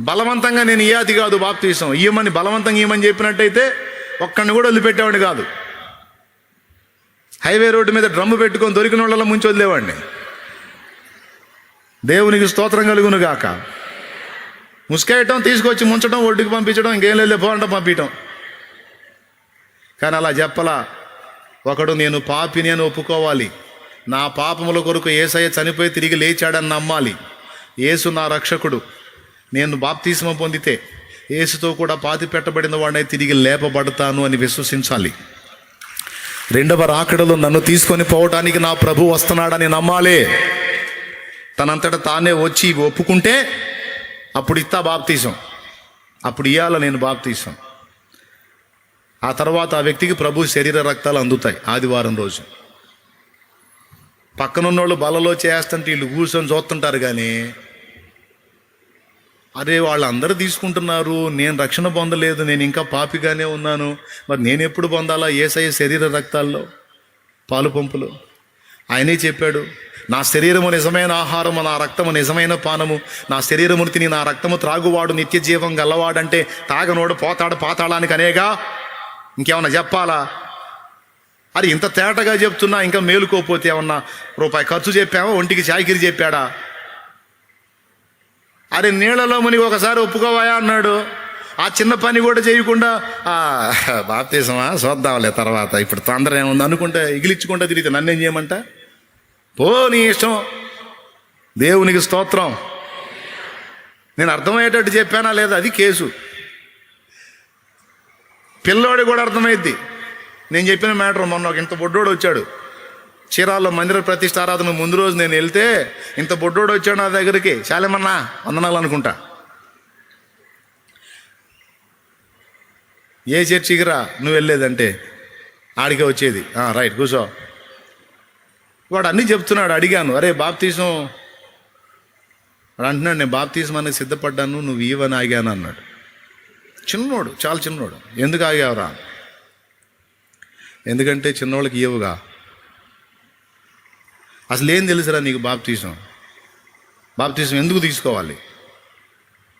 బలవంతంగా నేను ఇయాది కాదు బాప్తీసం. ఇయ్యమని బలవంతంగా ఇయ్యమని చెప్పినట్టయితే ఒక్కడిని కూడా వదిలిపెట్టేవాడిని కాదు. హైవే రోడ్డు మీద డ్రమ్ము పెట్టుకొని దొరికిన వాళ్ళలో ముంచి వదిలేవాడిని. దేవునికి స్తోత్రం కలుగును గాక. ముసుకేయటం తీసుకొచ్చి ముంచడం ఒడ్డుకి పంపించడం ఇంకేం లేదు పోవడం పంపించడం కానీ అలా చెప్పలా ఒకడు నేను పాపిని అని ఒప్పుకోవాలి. నా పాపముల కొరకు ఏసయ్య చనిపోయి తిరిగి లేచాడని నమ్మాలి. ఏసు నా రక్షకుడు. నేను బాప్తిస్మ పొందితే యేసుతో కూడా పాతి పెట్టబడిన వాడినై తిరిగి లేపబడతాను అని విశ్వసించాలి. రెండవ రాకడలో నన్ను తీసుకొని పోవటానికి నా ప్రభు వస్తున్నాడని నమ్మాలి. తనంతట తానే వచ్చి ఒప్పుకుంటే అప్పుడు ఇస్తా బాప్తీసం. అప్పుడు ఇయ్యాల నేను బాప్తీసం. ఆ తర్వాత ఆ వ్యక్తికి ప్రభు శరీర రక్తాలు అందుతాయి ఆదివారం రోజు. పక్కనున్నోళ్ళు బలలో చేస్తుంటే వీళ్ళు కూర్చొని చూస్తుంటారు కానీ అరే వాళ్ళందరూ తీసుకుంటున్నారు నేను రక్షణ పొందలేదు నేను ఇంకా పాపిగానే ఉన్నాను. మరి నేను ఎప్పుడు పొందాలా ఏసఐ శరీర రక్తాల్లో? పాలు పంపులు. ఆయనే చెప్పాడు నా శరీరము నిజమైన ఆహారము నా రక్తము నిజమైన పానము. నా శరీరమును తిని నా రక్తము త్రాగువాడు నిత్య జీవం గల్లవాడంటే తాగనోడు పోతాడు పాతాళానికి అనేగా? ఇంకేమన్నా చెప్పాలా? అరే ఇంత తేటగా చెప్తున్నా ఇంకా మేలుకోపోతే ఏమన్నా రూపాయి ఖర్చు చెప్పావా? ఒంటికి చాకిరి చెప్పాడా? అరే నీళ్ళలో మునిగి ఒకసారి ఒప్పుకోవాయా అన్నాడు. ఆ చిన్న పని కూడా చేయకుండా బాప్తీసమా? చూద్దాంలే తర్వాత. ఇప్పుడు తొందర ఏముంది? అనుకుంటే ఇగిలిచ్చుకుంటా తిరిగితే నన్నేం చేయమంట? పో నీ ఇష్టం. దేవునికి స్తోత్రం. నేను అర్థమయ్యేటట్టు చెప్పానా లేదా? అది కేసు. పిల్లోడి కూడా అర్థమైద్ది. నేను చెప్పిన మ్యాటర్ మొన్న ఒక ఇంత బొడ్డోడు వచ్చాడు. చీరాల్లో మందిర ప్రతిష్ట ఆరాధన ముందు రోజు నేను వెళ్తే ఇంత బొడ్డోడు వచ్చాడు నా దగ్గరికి. చాలేమన్నా వందనాలు అనుకుంటా ఏ చర్చికి రా నువ్వు వెళ్ళేదంటే. ఆడికే వచ్చేది. రైట్ కూర్చో. వాడు అన్నీ చెప్తున్నాడు అడిగాను. అరే బాప్తీసం. వాడు అంటున్నాడు నేను బాప్తీసం అనేది సిద్ధపడ్డాను నువ్వు ఇవ్వని ఆగాను అన్నాడు. చిన్నోడు చాలా చిన్నోడు. ఎందుకు ఆగావురా? ఎందుకంటే చిన్నోళ్ళకి ఇవ్వగా అసలు ఏం తెలుసురా నీకు బాప్తీసం? బాప్తీసం ఎందుకు తీసుకోవాలి?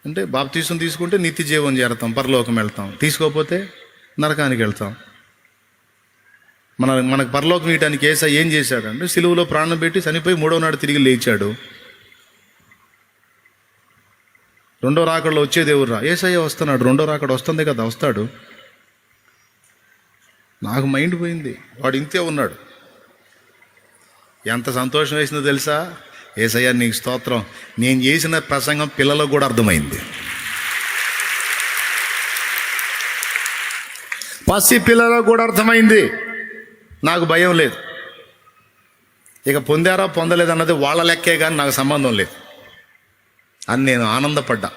అంటే బాప్తీసం తీసుకుంటే నిత్య జీవం చేరతాం పరలోకం వెళ్తాం. తీసుకోకపోతే నరకానికి వెళ్తాం. మన మనకు పరలోకం ఇయటానికి ఏసా ఏం చేశాడంటే సిలువలో ప్రాణం పెట్టి చనిపోయి మూడో నాడు తిరిగి లేచాడు. రెండో రాకడలో వచ్చేది ఎవర్రా ఏసయ్య వస్తున్నాడు. రెండో రాకడ వస్తుంది కదా వస్తాడు. నాకు మైండ్ పోయింది. వాడు ఇంతే ఉన్నాడు. ఎంత సంతోషం వేసిందో తెలుసా? ఏసయ్య నీకు స్తోత్రం. నేను చేసిన ప్రసంగం పిల్లలకు కూడా అర్థమైంది. పసి పిల్లలకు కూడా అర్థమైంది. నాకు భయం లేదు. ఇక పొందారా పొందలేదన్నది వాళ్ళ లెక్కే కానీ నాకు సంబంధం లేదు. అని నేను ఆనందపడ్డా.